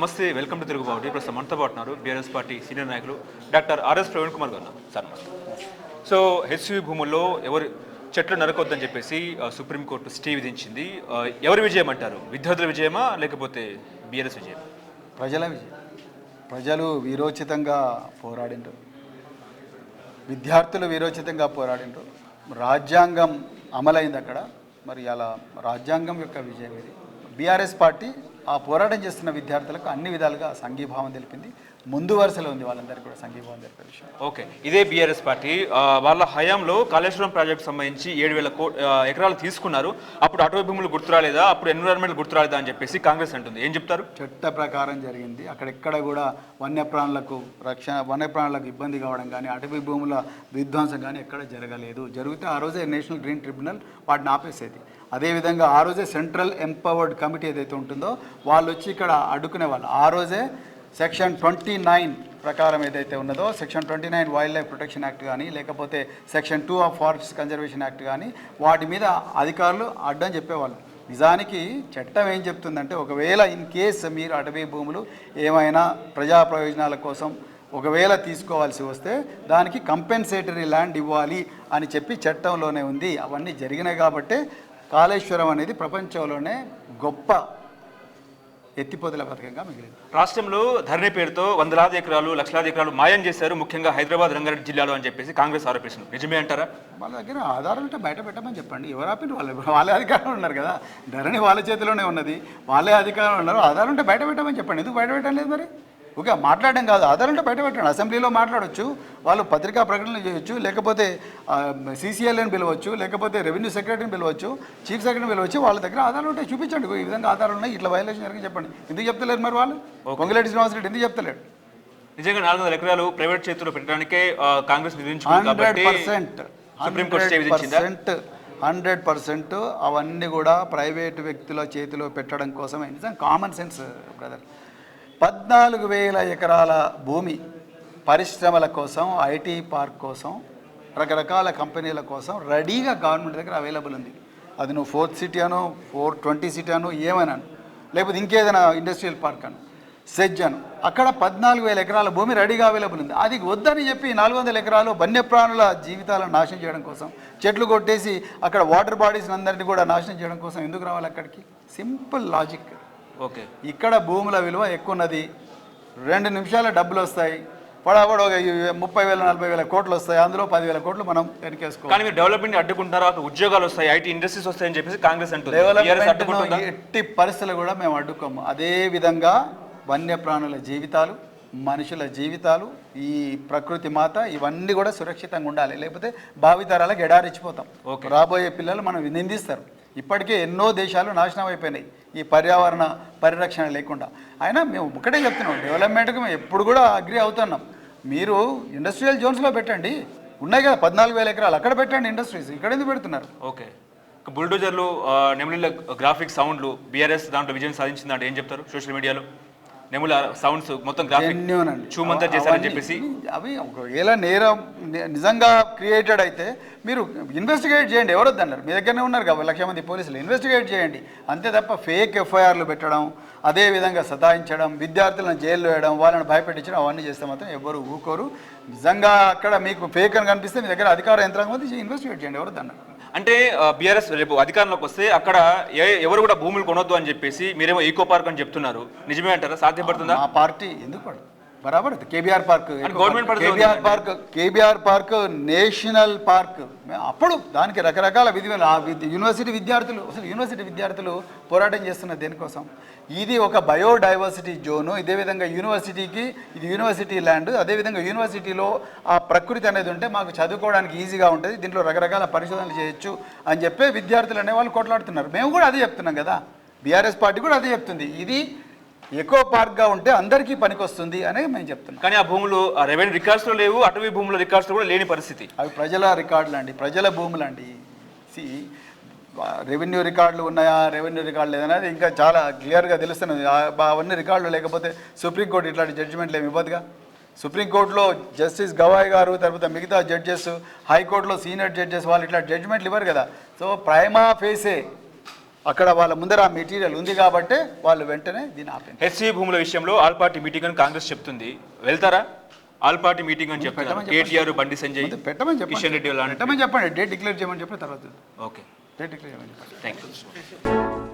నమస్తే welcome to Telugu బాబు ప్రస్తుతం మనతో పాటు ఉన్నారు బీఆర్ఎస్ పార్టీ సీనియర్ నాయకులు డాక్టర్ ఆర్ఎస్ ప్రవీణ్ కుమార్ గారు. సార్ నమస్తే. సో హెచ్సివి భూముల్లో ఎవరు చెట్లు నరకొద్దని చెప్పేసి సుప్రీంకోర్టు స్టే విధించింది. ఎవరి విజయం అంటారు? విద్యార్థుల విజయమా లేకపోతే బీఆర్ఎస్ విజయం ప్రజల విజయం. ప్రజలు వీరోచితంగా పోరాడిండ్రు. విద్యార్థులు వీరోచితంగా పోరాడిండ్రు. రాజ్యాంగం అమలైంది అక్కడ. మరి అలా రాజ్యాంగం యొక్క విజయం ఇది. బీఆర్ఎస్ పార్టీ ఆ పోరాటం చేస్తున్న విద్యార్థులకు అన్ని విధాలుగా సంఘీభావం తెలిపింది. ముందు వరుసలో ఉంది వాళ్ళందరికీ కూడా సంఘీభావం తెలిపే విషయం. ఓకే. ఇదే బీఆర్ఎస్ పార్టీ. వాళ్ళ హయాంలో కాళేశ్వరం ప్రాజెక్ట్ సంబంధించి ఏడు వేల కో ఎకరాలు తీసుకున్నారు. అప్పుడు అటవీ భూములు గుర్తురాలేదా అప్పుడు ఎన్విరాన్మెంట్ గుర్తురాలేదా అని చెప్పేసి కాంగ్రెస్ అంటుంది. ఏం చెప్తారు? చట్ట ప్రకారం జరిగింది. అక్కడెక్కడ కూడా వన్యప్రాణులకు రక్షణ వన్యప్రాణులకు ఇబ్బంది కావడం కానీ అటవీ భూముల విధ్వంసం కానీ ఎక్కడ జరగలేదు. జరిగితే ఆ రోజే నేషనల్ గ్రీన్ ట్రిబ్యునల్ వాటిని ఆపేసేది. అదేవిధంగా ఆ రోజే సెంట్రల్ ఎంపవర్డ్ కమిటీ ఏదైతే ఉంటుందో వాళ్ళు వచ్చి ఇక్కడ అడ్డుకునే వాళ్ళు. ఆ రోజే సెక్షన్ ట్వంటీ నైన్ ప్రకారం ఏదైతే ఉన్నదో section twenty nine wild life protection act కానీ లేకపోతే section two of forest conservation act కానీ వాటి మీద అధికారులు అడ్డం చెప్పేవాళ్ళు. నిజానికి చట్టం ఏం చెప్తుందంటే ఒకవేళ ఇన్ కేస్ మీరు అటవీ భూములు ఏమైనా ప్రజా ప్రయోజనాల కోసం ఒకవేళ తీసుకోవాల్సి వస్తే దానికి కంపెన్సేటరీ ల్యాండ్ ఇవ్వాలి అని చెప్పి చట్టంలోనే ఉంది. అవన్నీ జరిగినాయి కాబట్టే కాళేశ్వరం అనేది ప్రపంచంలోనే గొప్ప ఎత్తిపోతల పథకంగా మిగిలింది. రాష్ట్రంలో ధరణి పేరుతో వందలాది ఎకరాలు లక్షలాది ఎకరాలు మాయం చేశారు ముఖ్యంగా హైదరాబాద్ రంగారెడ్డి జిల్లాలో అని చెప్పేసి కాంగ్రెస్ ఆరోపిస్తుంది. నిజమే అంటారా? వాళ్ళ దగ్గర ఆధారం ఉంటే బయట పెట్టమని చెప్పండి. ఎవరు ఆపిన వాళ్ళు వాళ్ళే అధికారంలో ఉన్నారు కదా. ధరణి వాళ్ళ చేతిలోనే ఉన్నది. వాళ్ళే అధికారంలో ఉన్నారు. ఆధారం ఉంటే బయట పెట్టమని చెప్పండి. ఎందుకు బయట పెట్టడం లేదు మరి? ఓకే మాట్లాడడం కాదు. ఆధారం ఉంటే బయట పెట్టండి. అసెంబ్లీలో మాట్లాడొచ్చు. వాళ్ళు పత్రికా ప్రకటనలు చేయొచ్చు. లేకపోతే సీసీఎల్ని పిలవచ్చు. లేకపోతే రెవెన్యూ సెక్రటరీని పిలవచ్చు. చీఫ్ సెక్రటరీని పిలవచ్చు. వాళ్ళ దగ్గర ఆధారం ఉంటే చూపించండి. ఈ విధంగా ఆధారం ఉన్నాయి. ఇట్లా వైలేషన్ జరిగి చెప్పండి. ఎందుకు చెప్తలేరు మరి వాళ్ళు? పొంగిరెడ్డి శ్రీనివాసరెడ్డి ఎందుకు చెప్తలేడు? నిజంగా నాలుగు వందల ఎకరాలు ప్రైవేట్ చేతుల్లో పెట్టడానికే కాంగ్రెస్ పర్సెంట్. Hundred percent. అవన్నీ కూడా ప్రైవేటు వ్యక్తుల చేతిలో పెట్టడం కోసమే. నిజం కామన్ సెన్స్ బ్రదర్ పద్నాలుగు వేల ఎకరాల భూమి పరిశ్రమల కోసం ఐటీ పార్క్ కోసం రకరకాల కంపెనీల కోసం రెడీగా గవర్నమెంట్ దగ్గర అవైలబుల్ ఉంది. అది నువ్వు ఫోర్త్ సిటీ అను ఫోర్ ట్వంటీ సిటీ అను ఏమైనా లేకపోతే ఇంకేదైనా ఇండస్ట్రియల్ పార్క్ అను సెజ్ అను. అక్కడ పద్నాలుగు వేల ఎకరాల భూమి రెడీగా అవైలబుల్ ఉంది. అది వద్దని చెప్పి నాలుగు వందల ఎకరాలు వన్యప్రాణుల జీవితాలను నాశనం చేయడం కోసం చెట్లు కొట్టేసి అక్కడ వాటర్ బాడీస్ అందరినీ కూడా నాశనం చేయడం కోసం ఎందుకు రావాలి అక్కడికి? Simple logic. ఓకే. ఇక్కడ భూముల విలువ ఎక్కువ ఉన్నది రెండు నిమిషాల డబ్బులు వస్తాయి. పడబడ ఒక ముప్పై వేల నలభై వేల కోట్లు వస్తాయి. అందులో పదివేల కోట్లు మనం వెనకేసుకోవాలి. కానీ మీరు డెవలప్మెంట్ అడ్డుకుంటారా ఉద్యోగాలు వస్తాయి. ఐటీ ఇండస్ట్రీస్ వస్తాయని చెప్పేసి కాంగ్రెస్ అంటుంది. ఎట్టి పరిస్థితులు కూడా మేము అడ్డుకోము. అదే విధంగా వన్యప్రాణుల జీవితాలు మనుషుల జీవితాలు ఈ ప్రకృతి మాత ఇవన్నీ కూడా సురక్షితంగా ఉండాలి. లేకపోతే భావితరాలకు ఎడారిచ్చిపోతాం. రాబోయే పిల్లలు మనం నిందిస్తారు. ఇప్పటికే ఎన్నో దేశాలు నాశనం అయిపోయినాయి. ఈ పర్యావరణ పరిరక్షణ లేకుండా. అయినా మేము ఒకటే చెప్తున్నాం డెవలప్మెంట్కి మేము ఎప్పుడు కూడా అగ్రి అవుతున్నాం. మీరు ఇండస్ట్రియల్ జోన్స్లో పెట్టండి. ఉన్నాయి కదా పద్నాలుగు వేల ఎకరాలు. అక్కడ పెట్టండి ఇండస్ట్రీస్ ఇక్కడ ఎందుకు పెడుతున్నారు? ఓకే. బుల్డోజర్లు ఆ, నెమలిల గ్రాఫిక్ సౌండ్లు బీఆర్ఎస్ దాంట్లో విజయం సాధించిందంటే ఏం చెప్తారు సోషల్ మీడియాలో నెమల సౌండ్స్ మొత్తం గ్రాఫిక్ చూమంతా చేశారని చెప్పేసి. అవి ఒకవేళ నేరం నిజంగా క్రియేటెడ్ అయితే మీరు ఇన్వెస్టిగేట్ చేయండి. ఎవరు వద్దన్నారు మీ దగ్గరనే ఉన్నారు కాబట్టి లక్ష మంది పోలీసులు. ఇన్వెస్టిగేట్ చేయండి. అంతే తప్ప ఫేక్ ఎఫ్ఐఆర్లు పెట్టడం అదే విధంగా సతాయించడం విద్యార్థులను జైల్లో వేయడం వాళ్ళని భయపెట్టించడం అవన్నీ చేస్తే మాత్రం ఎవరు ఊకోరు. నిజంగా అక్కడ మీకు ఫేక్ అని కనిపిస్తే మీ దగ్గర అధికార యంత్రాంగం ఉంది. ఇన్వెస్టిగేట్ చేయండి. ఎవరు వద్దన్నారు అంటే బీఆర్ఎస్ రేపు అధికారంలోకి వస్తే అక్కడ ఏ- ఎవరు కూడా భూములు కొనొద్దు అని చెప్పేసి మీరేమో ఈకో పార్క్ అని చెప్తున్నారు. నిజమే అంటారా సాధ్యపడుతుందా పార్టీ ఎందుకు పార్క్. గవర్నమెంట్ పరిధిలో KBR park KBR park national park. అప్పుడు దానికి రకరకాల విధి యూనివర్సిటీ విద్యార్థులు అసలు యూనివర్సిటీ విద్యార్థులు పోరాటం చేస్తున్న దేనికోసం? ఇది ఒక బయోడైవర్సిటీ జోను. ఇదే విధంగా యూనివర్సిటీకి ఇది యూనివర్సిటీ ల్యాండ్. అదేవిధంగా యూనివర్సిటీలో ఆ ప్రకృతి అనేది ఉంటే మాకు చదువుకోవడానికి ఈజీగా ఉంటుంది. దీంట్లో రకరకాల పరిశోధనలు చేయొచ్చు అని చెప్పే విద్యార్థులు అనే వాళ్ళు కొట్లాడుతున్నారు. మేము కూడా అదే చెప్తున్నాం కదా. బీఆర్ఎస్ పార్టీ కూడా అదే చెప్తుంది. ఇది ఎకో పార్క్గా ఉంటే అందరికీ పనికొస్తుంది అనేది మేము చెప్తున్నాం. కానీ ఆ భూములు రెవెన్యూ రికార్డ్స్లో లేవు అటవీ భూముల రికార్డ్స్లో కూడా లేని పరిస్థితి. అవి ప్రజల రికార్డులు అండి ప్రజల భూములు అండి సి రెవెన్యూ రికార్డులు ఉన్నాయా రెవెన్యూ రికార్డులు లేదనేది ఇంకా చాలా క్లియర్గా తెలుస్తున్నది. అవన్నీ రికార్డులు లేకపోతే సుప్రీంకోర్టు ఇట్లాంటి జడ్జిమెంట్లు ఏమి ఇవ్వదుగా? సుప్రీంకోర్టులో జస్టిస్ గవాయ్ గారు తర్వాత మిగతా జడ్జెస్ హైకోర్టులో సీనియర్ జడ్జెస్ వాళ్ళు ఇట్లా జడ్జిమెంట్లు ఇవ్వరు కదా. సో ప్రైమా ఫేసే అక్కడ వాళ్ళ ముందర ఆ మెటీరియల్ ఉంది కాబట్టి వాళ్ళు వెంటనే దీన్ని ఆపేది హెచ్సి భూముల విషయంలో ఆల్ పార్టీ మీటింగ్ అని కాంగ్రెస్ చెప్తుంది. వెళ్తారా? ఆల్ పార్టీ మీటింగ్ అని చెప్పండి. కేటీఆర్ బండి సంజయ్ పెట్టమని చెప్పండి. కిషన్ రెడ్డి లాంటి పెట్టమని చెప్పండి. డేట్ డిక్లేర్ చేయమని చెప్పిన తర్వాత. ఓకే. డేట్ డిక్లేర్ చేయమని చెప్పండి. Thank you